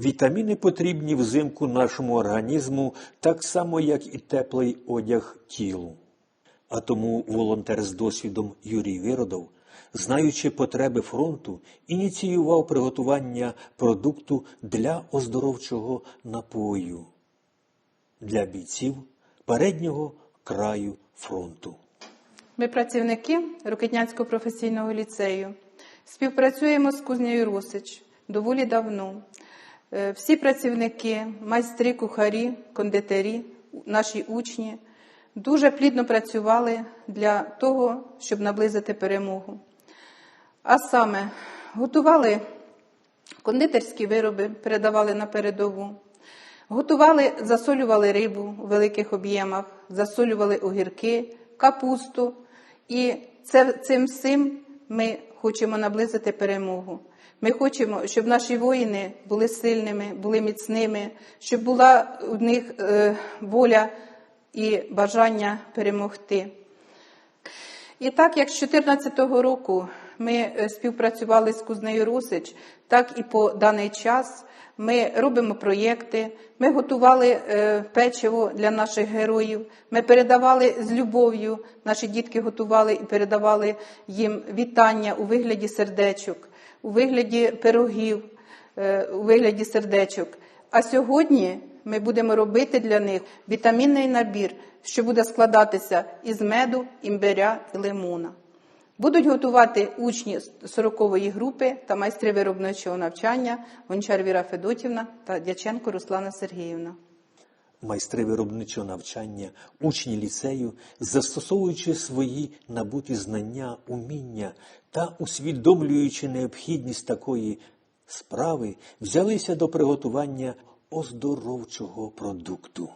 Вітаміни потрібні взимку нашому організму так само, як і теплий одяг тілу. А тому волонтер з досвідом Юрій Виродов, знаючи потреби фронту, ініціював приготування продукту для оздоровчого напою для бійців переднього краю фронту. Ми працівники Рокетнянського професійного ліцею. Співпрацюємо з кузнею Русич доволі давно. Е, Всі працівники, майстри, кухарі, кондитері, наші учні дуже плідно працювали для того, щоб наблизити перемогу. А саме готували кондитерські вироби, передавали на передову. Готували, засолювали рибу у великих об'ємах, засолювали огірки, капусту. І це, цим всім ми хочемо наблизити перемогу. Ми хочемо, щоб наші воїни були сильними, були міцними, щоб була у них е, воля і бажання перемогти. І так як з 2014 року ми е, співпрацювали з Кузнею Русич, так і по даний час ми робимо проєкти, ми готували е, печиво для наших героїв, ми передавали з любов'ю, наші дітки готували і передавали їм вітання у вигляді сердечок, у вигляді пирогів, е, у вигляді сердечок. А сьогодні ми будемо робити для них вітамінний набір, що буде складатися із меду, імбиря і лимона. Будуть готувати учні 40-ї групи та майстри виробничого навчання Гончар Віра Федотівна та Дяченко Руслана Сергіївна. Майстри виробничого навчання, учні ліцею, застосовуючи свої набуті знання, уміння та усвідомлюючи необхідність такої справи, взялися до приготування оздоровчого продукту.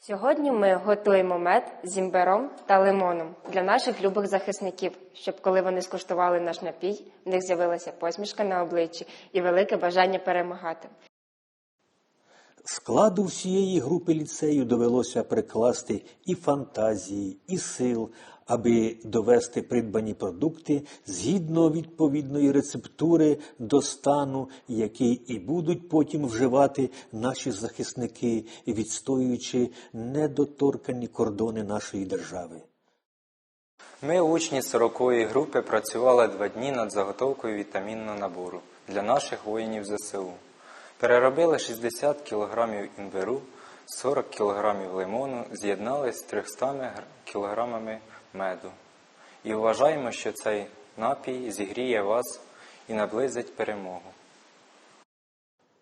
Сьогодні ми готуємо мед з імбиром та лимоном для наших любих захисників, щоб коли вони скуштували наш напій, в них з'явилася посмішка на обличчі і велике бажання перемагати. Складу всієї групи ліцею довелося прикласти і фантазії, і сил, аби довести придбані продукти згідно відповідної рецептури до стану, який і будуть потім вживати наші захисники, відстоюючи недоторкані кордони нашої держави. Ми, учні 40-ї групи, працювали два дні над заготовкою вітамінного набору для наших воїнів ЗСУ. Переробили 60 кг імбиру, 40 кг лимону, з'єднали з 300 кг меду. І вважаємо, що цей напій зігріє вас і наблизить перемогу.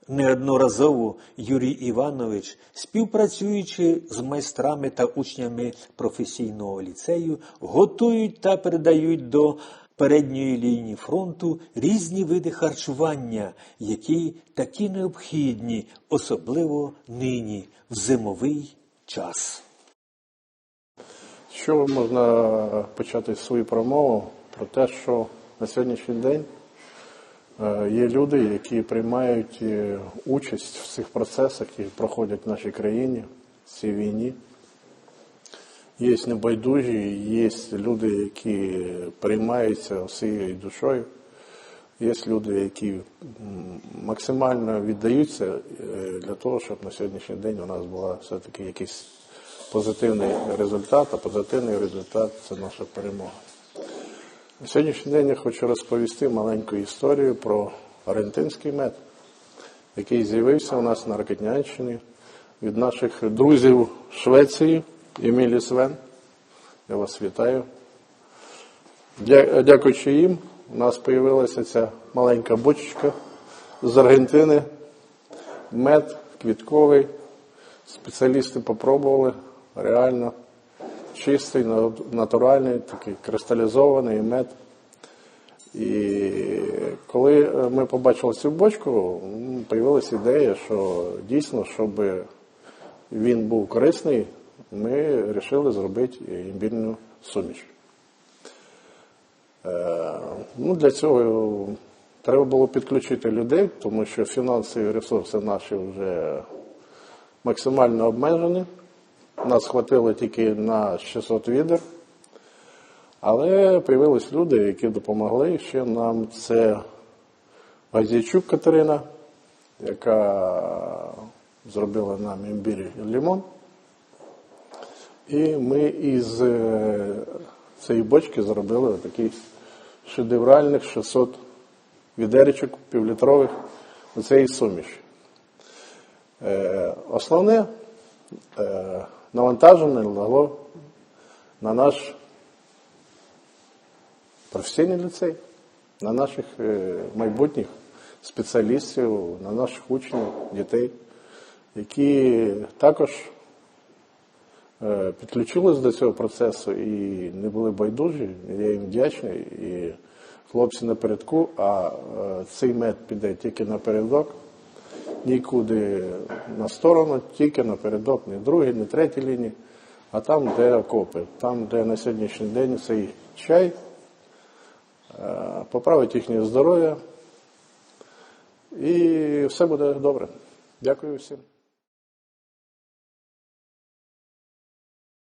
Неодноразово Юрій Іванович, співпрацюючи з майстрами та учнями професійного ліцею, готують та передають до передньої лінії фронту різні види харчування, які такі необхідні, особливо нині, в зимовий час. Що можна почати свою промову про те, що на сьогоднішній день е, є люди, які приймають е, участь в цих процесах, які проходять в нашій країні, в цій війні. Є небайдужі, є люди, які приймаються всією душою. Є люди, які максимально віддаються е, для того, щоб на сьогоднішній день у нас була все-таки якийсь позитивний результат, а позитивний результат це наша перемога. На сьогоднішній день я хочу розповісти маленьку історію про аргентинський мед, який з'явився у нас на Ракетнянщині від наших друзів Швеції Емілі Свен. Я вас вітаю. Дякуючи їм, у нас з'явилася ця маленька бочечка з Аргентини. Мед квітковий. Спеціалісти попробували. Реально чистий, натуральний, такий кристалізований мед. І коли е, ми побачили цю бочку, з'явилася ідея, що дійсно, щоб він був корисний, ми вирішили зробити імбірну суміш. Е, Ну, для цього треба було підключити людей, тому що фінансові ресурси наші вже максимально обмежені. Нас хватило тільки на 600 відер. Але з'явились люди, які допомогли ще нам це Газійчук Катерина, яка зробила нам імбір і лимон. І ми із е, цієї бочки зробили такий шедевральних 600 відеречок півлітрових цієї суміші. Е, Основне е, навантаження лягло на наш професійний ліцей, на наших майбутніх спеціалістів, на наших учнів, дітей, які також підключились до цього процесу і не були байдужі. Я їм вдячний. І хлопці напередку, а е, цей мед піде тільки напередок, нікуди на сторону, тільки напередок, не другій, не третій лінії, а там, де окопи, там, де на сьогоднішній день цей чай е, поправить їхнє здоров'я, і все буде добре. Дякую всім.